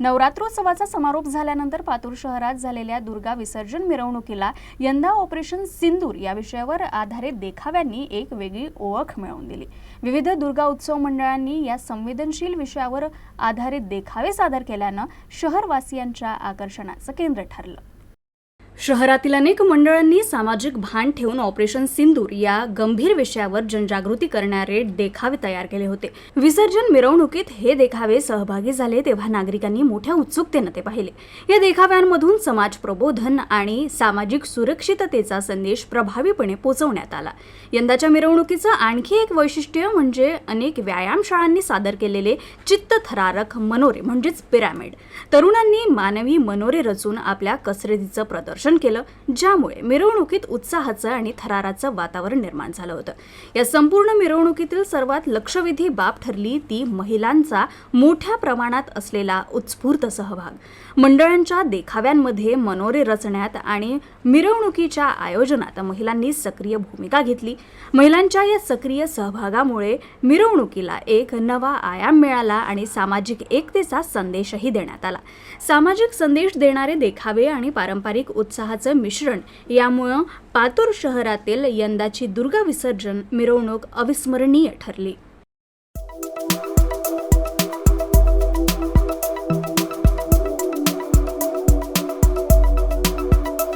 नवरात्रोत्सवाचा समारोप झाल्यानंतर पातूर शहरात झालेल्या दुर्गा विसर्जन मिरवणुकीला यंदा ऑपरेशन सिंदूर या विषयावर आधारित देखाव्यांनी एक वेगळी ओळख मिळवून दिली. विविध दुर्गा उत्सव मंडळांनी या संवेदनशील विषयावर आधारित देखावे सादर केल्यानं शहरवासियांच्या आकर्षणाचं केंद्र ठरलं. शहरातील अनेक मंडळांनी सामाजिक भान ठेवून ऑपरेशन सिंदूर या गंभीर विषयावर जनजागृती करणारे देखावे तयार केले होते. विसर्जन मिरवणुकीत हे देखावे सहभागी झाले तेव्हा नागरिकांनी मोठ्या उत्सुकतेनं ते पाहिले. या देखाव्यांमधून समाज प्रबोधन आणि सामाजिक सुरक्षिततेचा संदेश प्रभावीपणे पोहोचवण्यात आला. यंदाच्या मिरवणुकीचं आणखी एक वैशिष्ट्य म्हणजे अनेक व्यायामशाळांनी सादर केलेले चित्तथरारक मनोरे म्हणजेच पिरॅमिड. तरुणांनी मानवी मनोरे रचून आपल्या कसरतीचं प्रदर्शन केलं ज्यामुळे मिरवणुकीत उत्साहाचं आणि थराराचं वातावरण निर्माण झालं होतं. या संपूर्ण मिरवणुकीतील सर्वात लक्षवेधी बाब ठरली ती महिलांचा मोठ्या प्रमाणात असलेला उत्स्फूर्त सहभाग. मंडळांच्या देखाव्यांमध्ये मनोरे रचण्यात आणि मिरवणुकीच्या आयोजनात महिलांनी सक्रिय भूमिका घेतली. महिलांच्या या सक्रिय सहभागामुळे मिरवणुकीला एक नवा आयाम मिळाला आणि सामाजिक एकतेचा संदेशही देण्यात आला. सामाजिक संदेश देणारे देखावे आणि पारंपरिक उत्साह उत्साहाचं मिश्रण. यामुळं पातूर शहरातील यंदाची दुर्गा विसर्जन मिरवणूक अविस्मरणीय ठरली.